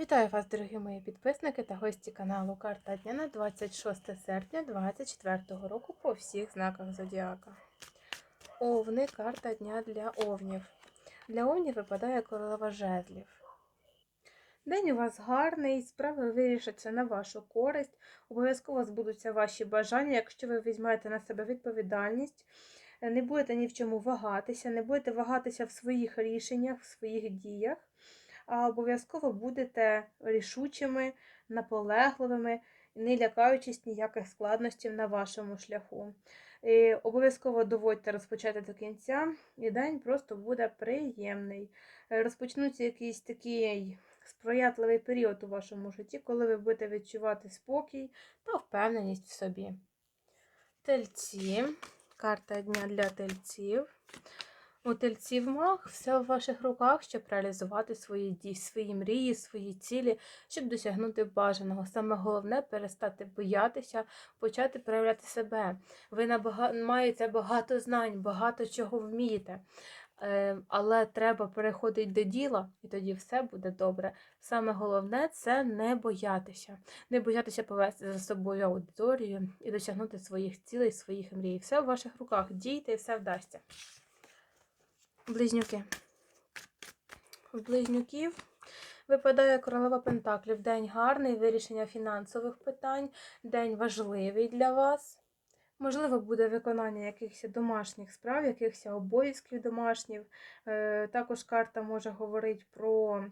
Вітаю вас, дорогі мої підписники та гості каналу Карта Дня на 26 серпня 2024 року по всіх знаках Зодіака. Овни карта дня для овнів. Для овнів випадає королева жезлів. День у вас гарний, справи вирішаться на вашу користь. Обов'язково збудуться ваші бажання, якщо ви візьмете на себе відповідальність. Не будете ні в чому вагатися, не будете вагатися в своїх рішеннях, в своїх діях обов'язково будете рішучими, наполегливими, не лякаючись ніяких складностей на вашому шляху. І Обов'язково доводьте розпочати до кінця, і день просто буде приємний. Розпочнуться якийсь такий сприятливий період у вашому житті, коли ви будете відчувати спокій та впевненість в собі. Тельці. Карта дня для тельців. У тельців маг все в ваших руках, щоб реалізувати свої дії, свої мрії, свої цілі, щоб досягнути бажаного. Саме головне перестати боятися, почати проявляти себе. Ви набага... маєте багато знань, багато чого вмієте. Е, Але треба переходити до діла, і тоді все буде добре. Саме головне це не боятися, не боятися повести за собою аудиторію і досягнути своїх цілей, своїх мрій. Все в ваших руках. Дійте і все вдасться. Близнюки. В близнюків випадає королева Пентаклів. День гарний, вирішення фінансових питань, день важливий для вас. Можливо, буде виконання якихось домашніх справ, якихось обов'язків домашніх. Е, Також карта може говорити про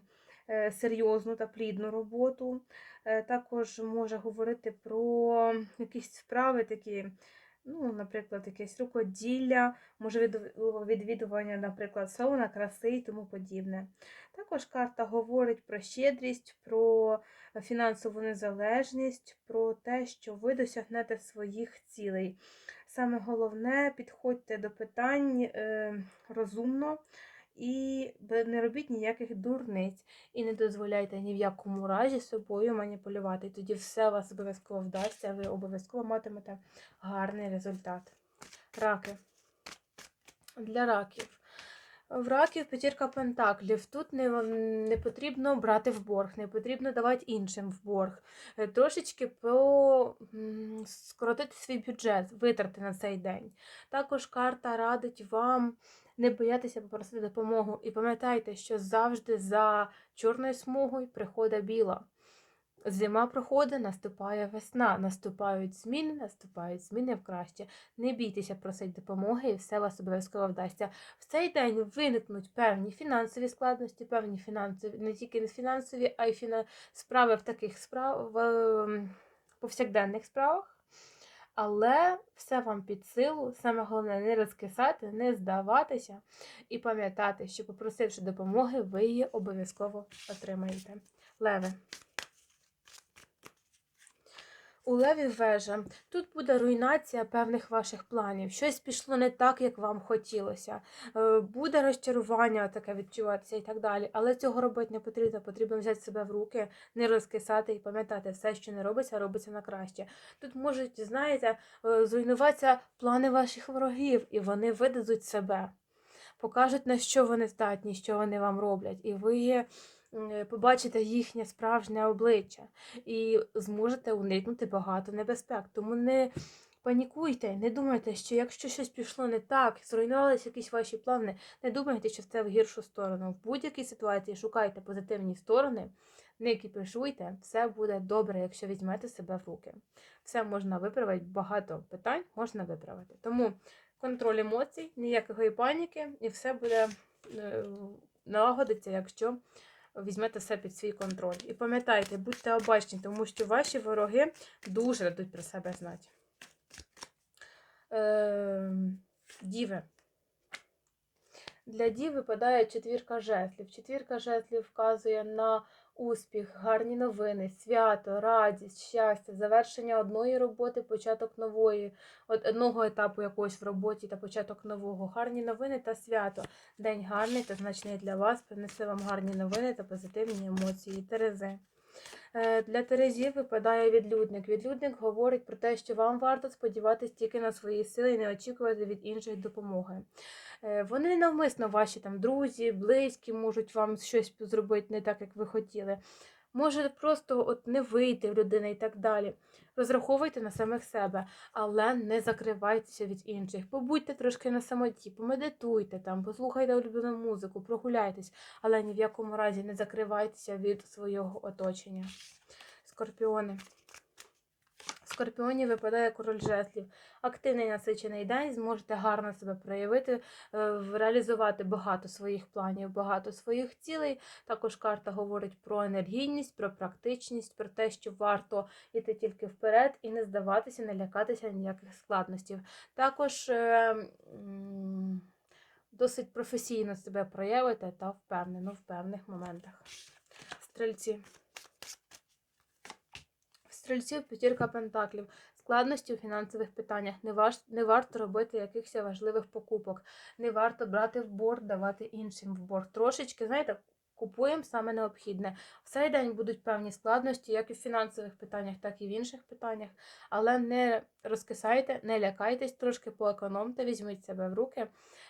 е, серйозну та плідну роботу. Е, Також може говорити про якісь справи такі ну, наприклад, якесь рукоділля, може відвідування, наприклад, сауна, краси і тому подібне. Також карта говорить про щедрість, про фінансову незалежність, про те, що ви досягнете своїх цілей. Саме головне, підходьте до питань е, розумно. І не робіть ніяких дурниць, і не дозволяйте ні в якому разі собою маніпулювати. Тоді все у вас обов'язково вдасться, ви обов'язково матимете гарний результат. Раки. Для раків. В раків п'ятірка пентаклів. Тут не, не потрібно брати в борг, не потрібно давати іншим в борг. Е, Трошечки по, скоротити свій бюджет, витрати на цей день. Також карта радить вам не боятися попросити допомогу. І пам'ятайте, що завжди за чорною смугою приходить біла. Зима проходить, наступає весна, наступають зміни, наступають зміни в краще. Не бійтеся просити допомоги, і все вас обов'язково вдасться. В цей день виникнуть певні фінансові складності, певні фінансові, не тільки фінансові, а й фіна... справи в таких справ в ем, повсякденних справах. Але все вам під силу. Саме головне не розкисати, не здаватися і пам'ятати, що попросивши допомоги, ви її обов'язково отримаєте. Леви. У леві вежа. Тут буде руйнація певних ваших планів. Щось пішло не так, як вам хотілося. Е, Буде розчарування таке відчуватися і так далі. Але цього робити не потрібно. Потрібно взяти себе в руки, не розкисати і пам'ятати, все, що не робиться, робиться на краще. Тут можуть, знаєте, е, зруйнуватися плани ваших ворогів, і вони видадуть себе, покажуть, на що вони здатні, що вони вам роблять. І ви побачите їхнє справжнє обличчя і зможете уникнути багато небезпек. Тому не панікуйте, не думайте, що якщо щось пішло не так, зруйнувалися якісь ваші плани, не думайте, що це в гіршу сторону. В будь-якій ситуації шукайте позитивні сторони, не кіпішуйте, все буде добре, якщо візьмете себе в руки. Все можна виправити, багато питань можна виправити. Тому контроль емоцій, ніякої паніки, і все буде е, налагодиться, якщо візьмете все під свій контроль. І пам'ятайте, будьте обачні, тому що ваші вороги дуже дадуть про себе знати. Е, діви. Для дів випадає четвірка жезлів. Четвірка жезлів вказує на успіх, гарні новини, свято, радість, щастя, завершення одної роботи, початок нової, одного етапу якогось в роботі та початок нового. Гарні новини та свято. День гарний та значний для вас. Принесе вам гарні новини та позитивні емоції. Терези. Е, Для Терезів випадає відлюдник. Відлюдник говорить про те, що вам варто сподіватися тільки на свої сили і не очікувати від інших допомоги. Е, Вони навмисно ваші там друзі, близькі можуть вам щось зробити не так, як ви хотіли. Може просто от не вийти в людини і так далі. Розраховуйте на самих себе, але не закривайтеся від інших. Побудьте трошки на самоті, помедитуйте там, послухайте улюблену музику, прогуляйтесь, але ні в якому разі не закривайтеся від свого оточення. Скорпіони. Скорпіоні випадає король жезлів. Активний насичений день, зможете гарно себе проявити, е, реалізувати багато своїх планів, багато своїх цілей. Також карта говорить про енергійність, про практичність, про те, що варто йти тільки вперед і не здаватися, не лякатися ніяких складностей. Також е, досить професійно себе проявите та впевнено в певних моментах. Стрільці. Стрільців п'ятірка пентаклів. Складності у фінансових питаннях. Не, важ, не варто робити якихось важливих покупок. Не варто брати в борг, давати іншим в борг. Трошечки, знаєте, купуємо саме необхідне. В цей день будуть певні складності, як і в фінансових питаннях, так і в інших питаннях. Але не розкисайте, не лякайтесь, трошки поекономте, візьміть себе в руки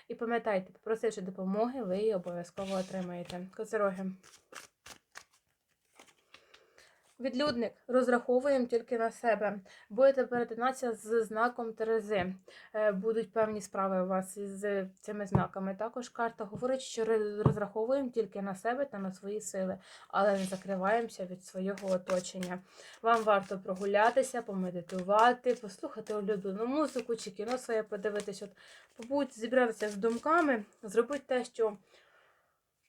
і пам'ятайте, попросивши допомоги, ви її обов'язково отримаєте. Козироги. Відлюдник, розраховуємо тільки на себе. Будете перетинатися з знаком Терези. Е, Будуть певні справи у вас із цими знаками. Також карта говорить, що розраховуємо тільки на себе та на свої сили, але не закриваємося від свого оточення. Вам варто прогулятися, помедитувати, послухати улюблену музику чи кіно своє подивитись. От побудь зібратися з думками, зробити те, що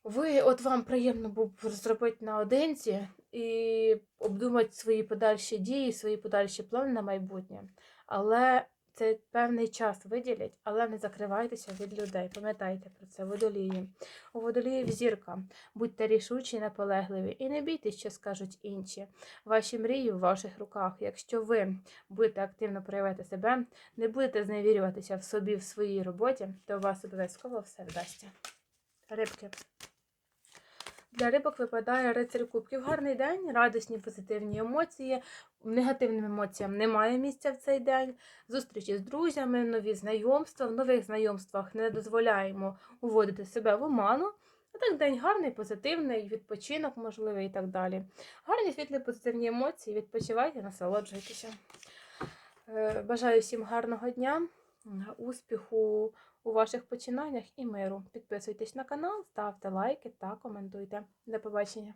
ви, от вам приємно було б зробити наодинці і обдумати свої подальші дії, свої подальші плани на майбутнє. Але це певний час виділять, але не закривайтеся від людей. Пам'ятайте про це, водолії. У водоліїв зірка. Будьте рішучі, наполегливі і не бійтесь, що скажуть інші. Ваші мрії в ваших руках. Якщо ви будете активно проявляти себе, не будете зневірюватися в собі в своїй роботі, то у вас обов'язково все вдасться. Рибки. Для рибок випадає рицарь кубків. Гарний день, радісні, позитивні емоції. Негативним емоціям немає місця в цей день. Зустрічі з друзями, нові знайомства. В нових знайомствах не дозволяємо уводити себе в оману. А так день гарний, позитивний, відпочинок можливий і так далі. Гарні світлі позитивні емоції. Відпочивайте, насолоджуйтеся. Е, Бажаю всім гарного дня, успіху у ваших починаннях і миру. Підписуйтесь на канал, ставте лайки та коментуйте. До побачення!